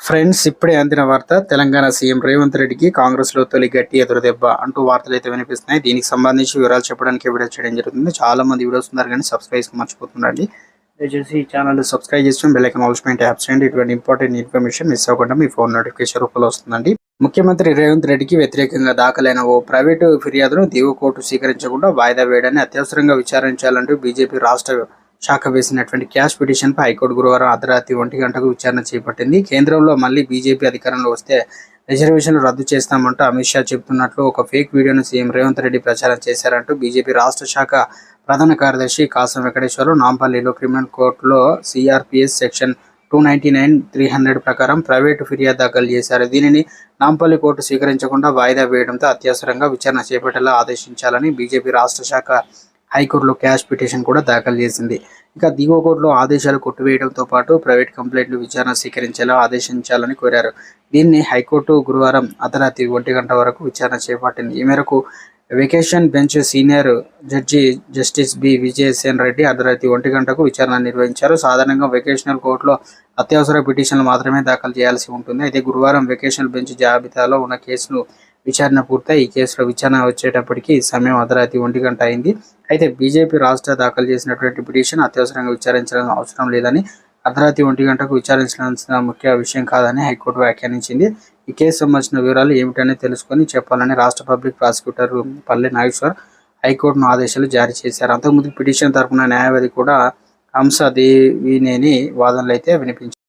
Friends ఇప్పుడే అందిన వార్త తెలంగాణ సీఎం రేవంత్ రెడ్డికి కాంగ్రెస్లో తొలి గట్టి ఎదురుదెబ్బ అంటూ వార్తలు అయితే వినిపిస్తున్నాయి. దీనికి సంబంధించి వివరాలు చెప్పడానికి వీడియో చేయడం జరుగుతుంది. చాలా మంది వీడియోస్ ఉన్నారు కానీ సబ్స్క్రైబ్ మర్చిపోతున్నారండి దయచేసి ఈ ఛానల్ సబ్స్క్రైబ్ చేసుకుని బెల్ ఐకాన్ యాప్స్ ట్యాప్ చేయండి. ఇటువంటి ఇంపార్టెంట్ ఇన్ఫర్మేషన్ మిస్ అవ్వకుండా మీ ఫోన్ నోటిఫికేషన్ రూపంలో వస్తుందండి. ముఖ్యమంత్రి రేవంత్ రెడ్డికి వ్యతిరేకంగా దాఖలైన ఓ ప్రైవేటు ఫిర్యాదును దేవు కోర్టు స్వీకరించకుండా వాయిదా వేయడాన్ని అత్యవసరంగా విచారించాలంటూ బీజేపీ రాష్ట్ర శాఖ వేసినటువంటి క్యాష్ పిటిషన్ పై హైకోర్టు గురువారం అర్ధరాత్రి ఒంటి గంటకు విచారణ చేపట్టింది. కేంద్రంలో మళ్ళీ బీజేపీ అధికారంలో వస్తే రిజర్వేషన్లు రద్దు చేస్తామంటూ అమిత్ షా చెబుతున్నట్లు ఒక ఫేక్ వీడియోను సీఎం రేవంత్ రెడ్డి ప్రచారం చేశారంటూ బీజేపీ రాష్ట్ర శాఖ ప్రధాన కార్యదర్శి కాసం వెంకటేశ్వరరావు నాంపల్లిలో క్రిమినల్ కోర్టులో CRPS section two ninety nine three hundred ప్రకారం ప్రైవేటు ఫిర్యాదు దాఖలు చేశారు. దీనిని నాంపల్లి కోర్టు స్వీకరించకుండా వాయిదా వేయడంతో అత్యవసరంగా విచారణ చేపట్టేలా ఆదేశించాలని బీజేపీ రాష్ట్ర శాఖ హైకోర్టులో క్యాష్ పిటిషన్ కూడా దాఖలు చేసింది. ఇక దిగువ కోర్టులో ఆదేశాలు కొట్టివేయడంతో పాటు ప్రైవేట్ కంప్లైంట్లు విచారణ స్వీకరించేలా ఆదేశించాలని కోరారు. దీన్ని హైకోర్టు గురువారం అర్ధరాత్రి ఒంటి గంట వరకు విచారణ చేపట్టింది. ఈ మేరకు vacation bench senior judge justice B. Vijayasen Reddy అర్ధరాత్రి ఒంటి గంటకు విచారణ నిర్వహించారు. సాధారణంగా వెకేషనల్ కోర్టులో అత్యవసర పిటిషన్లు మాత్రమే దాఖలు చేయాల్సి ఉంటుంది. అయితే గురువారం వెకేషనల్ బెంచ్ జాబితాలో ఉన్న కేసును విచారణ పూర్తయి ఈ కేసులో విచారణ వచ్చేటప్పటికి సమయం అర్ధరాత్రి ఒంటి గంట అయింది. అయితే బీజేపీ రాష్ట్ర దాఖలు చేసినటువంటి పిటిషన్ అత్యవసరంగా విచారించాల్సిన అవసరం లేదని అర్ధరాత్రి ఒంటి గంటకు విచారించాల్సిన ముఖ్య విషయం కాదని హైకోర్టు వ్యాఖ్యానించింది. ఈ కేసు సంబంధించిన వివరాలు ఏమిటని తెలుసుకొని చెప్పాలని రాష్ట్ర పబ్లిక్ ప్రాసిక్యూటర్ పల్లె నాగేశ్వర్ హైకోర్టును ఆదేశాలు జారీ చేశారు. అంతకుముందు పిటిషన్ తరపున న్యాయవాది కూడా హంస దేవినేని వాదనలు అయితే వినిపించారు.